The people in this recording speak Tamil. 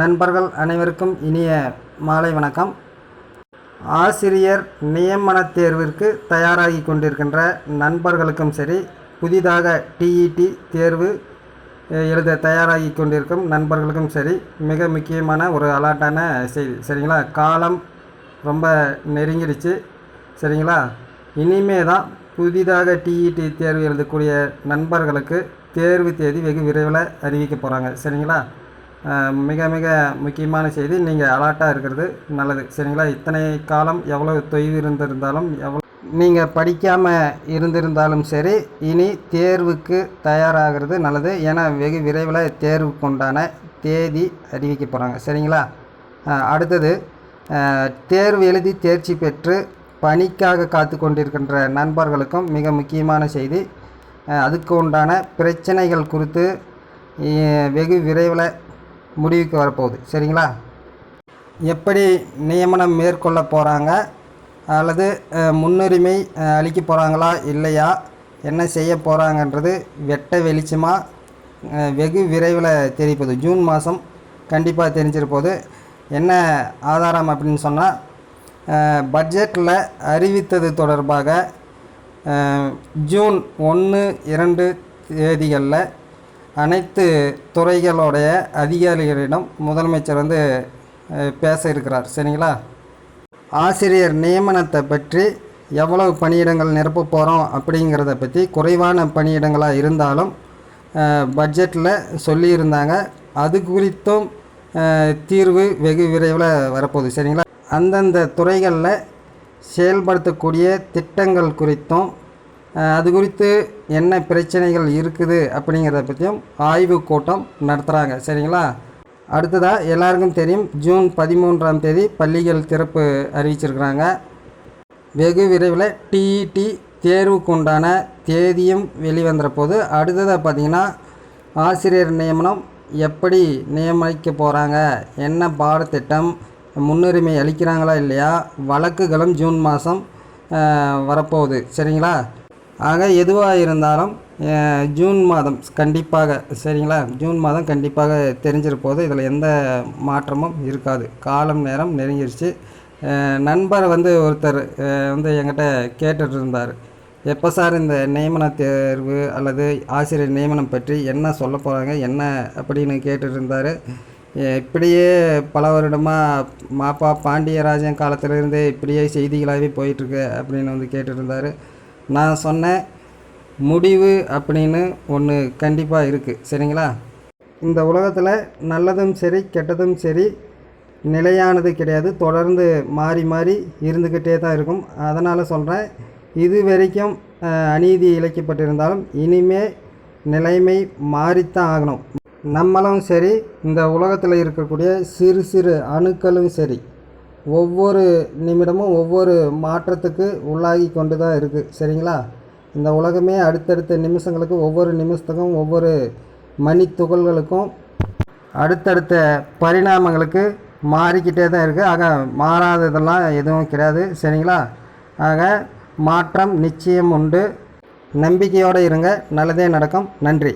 நண்பர்கள் அனைவருக்கும் இனிய மாலை வணக்கம். ஆசிரியர் நியமனத் தேர்விற்கு தயாராகி கொண்டிருக்கின்ற நண்பர்களுக்கும் சரி புதிதாக டிஇடி தேர்வு எழுத தயாராகி கொண்டிருக்கும் நண்பர்களுக்கும் சரி மிக முக்கியமான ஒரு அலாட்டான செய்தி சரிங்களா? காலம் ரொம்ப நெருங்கிடுச்சு. சரிங்களா? இனிமே தான் புதிதாக டிஇடி தேர்வு எழுதக்கூடிய நண்பர்களுக்கு தேர்வு தேதி வெகு விரைவில் அறிவிக்க போகிறாங்க சரிங்களா? மிக மிக முக்கியமான செய்தி. நீங்கள் அலர்ட்டாக இருக்கிறது நல்லது. சரிங்களா? இத்தனை காலம் எவ்வளோ தொய்வு இருந்திருந்தாலும் எவ்வளோ நீங்கள் படிக்காமல் இருந்திருந்தாலும் சரி இனி தேர்வுக்கு தயாராகிறது நல்லது. ஏன்னா வெகு விரைவில் தேர்வுக்கு உண்டான தேதி அறிவிக்க போகிறாங்க சரிங்களா? அடுத்தது தேர்வு எழுதி தேர்ச்சி பெற்று பணிக்காக காத்து கொண்டிருக்கின்ற நண்பர்களுக்கும் மிக முக்கியமான செய்தி. அதுக்கு உண்டான பிரச்சனைகள் குறித்து வெகு விரைவில் முடிவுக்கு வரப்போகுது. சரிங்களா? எப்படி நியமனம் மேற்கொள்ள போகிறாங்க அல்லது முன்னுரிமை அளிக்க போகிறாங்களா இல்லையா? என்ன செய்ய போகிறாங்கன்றது வெட்ட வெளிச்சமாக வெகு விரைவில் தெரிப்பது ஜூன் மாதம் கண்டிப்பாக தெரிஞ்சிருப்போது. என்ன ஆதாரம் அப்படின்னு சொன்னால் பட்ஜெட்டில் அறிவித்தது தொடர்பாக ஜூன் ஒன்று இரண்டு தேதிகளில் அனைத்து துறைகளுடைய அதிகாரிகளிடம் முதலமைச்சர் வந்து பேச இருக்கிறார். சரிங்களா? ஆசிரியர் நியமனத்தை பற்றி எவ்வளவு பணியிடங்கள் நிரப்ப போகிறோம் அப்படிங்கிறத பற்றி குறைவான பணியிடங்களாக இருந்தாலும் பட்ஜெட்டில் சொல்லியிருந்தாங்க. அது குறித்தும் தீர்வு வெகு விரைவில் வரப்போகுது. சரிங்களா? அந்தந்த துறைகளில் செயல்படுத்தக்கூடிய திட்டங்கள் குறித்தும் அது குறித்து என்ன பிரச்சனைகள் இருக்குது அப்படிங்கிறத பற்றியும் ஆய்வு கூட்டம் நடத்துகிறாங்க சரிங்களா? அடுத்ததாக எல்லாருக்கும் தெரியும் ஜூன் பதிமூன்றாம் தேதி பள்ளிகள் திறப்பு அறிவிச்சிருக்கிறாங்க. வெகு விரைவில் டிஇடி தேர்வுக்கு உண்டான தேதியும் வெளிவந்துற போது அடுத்ததாக பார்த்திங்கன்னா ஆசிரியர் நியமனம் எப்படி நியமிக்க போகிறாங்க என்ன பாடத்திட்டம் முன்னுரிமை அளிக்கிறாங்களா இல்லையா வழக்குகளும் ஜூன் மாதம் வரப்போகுது. சரிங்களா? ஆக எதுவாக இருந்தாலும் ஜூன் மாதம் கண்டிப்பாக சரிங்களா? ஜூன் மாதம் கண்டிப்பாக தெரிஞ்சிருப்போது இதில் எந்த மாற்றமும் இருக்காது. காலம் நேரம் நெருங்கிருச்சு. நண்பர் வந்து ஒருத்தர் வந்து என்கிட்ட கேட்டுட்டு இருந்தார் எப்போ சார் இந்த நியமன தேர்வு அல்லது ஆசிரியர் நியமனம் பற்றி என்ன சொல்ல போகிறாங்க என்ன அப்படின்னு கேட்டுட்டு இருந்தார் இப்படியே பல வருடமாக மாப்பா பாண்டியராஜன் காலத்திலிருந்து இப்படியே செய்திகளாகவே போயிட்டுருக்கு அப்படின்னு வந்து கேட்டுட்டு இருந்தார் நான் சொன்னேன் முடிவு அப்படின்னு ஒன்று கண்டிப்பாக இருக்குது சரிங்களா? இந்த உலகத்தில் நல்லதும் சரி கெட்டதும் சரி நிலையானது கிடையாது. தொடர்ந்து மாறி மாறி இருந்துக்கிட்டே தான் இருக்கும். அதனால் சொல்கிறேன் இது வரைக்கும் அநீதி இழைக்கப்பட்டிருந்தாலும் இனிமே நிலைமை மாறித்தான் ஆகணும். நம்மளும் சரி இந்த உலகத்தில் இருக்கக்கூடிய சிறு சிறு அணுக்களும் சரி ஒவ்வொரு நிமிடமும் ஒவ்வொரு மாற்றத்துக்கு உள்ளாகி கொண்டு தான் இருக்குது சரிங்களா? இந்த உலகமே அடுத்தடுத்த நிமிஷங்களுக்கு ஒவ்வொரு நிமிஷத்துக்கும் ஒவ்வொரு மணி துகள்களுக்கும் அடுத்தடுத்த பரிணாமங்களுக்கு மாறிக்கிட்டே தான் இருக்குது ஆக மாறாததெல்லாம் எதுவும் கிடையாது. சரிங்களா? ஆக மாற்றம் நிச்சயம் உண்டு. நம்பிக்கையோடு இருங்க. நல்லதே நடக்கும். நன்றி.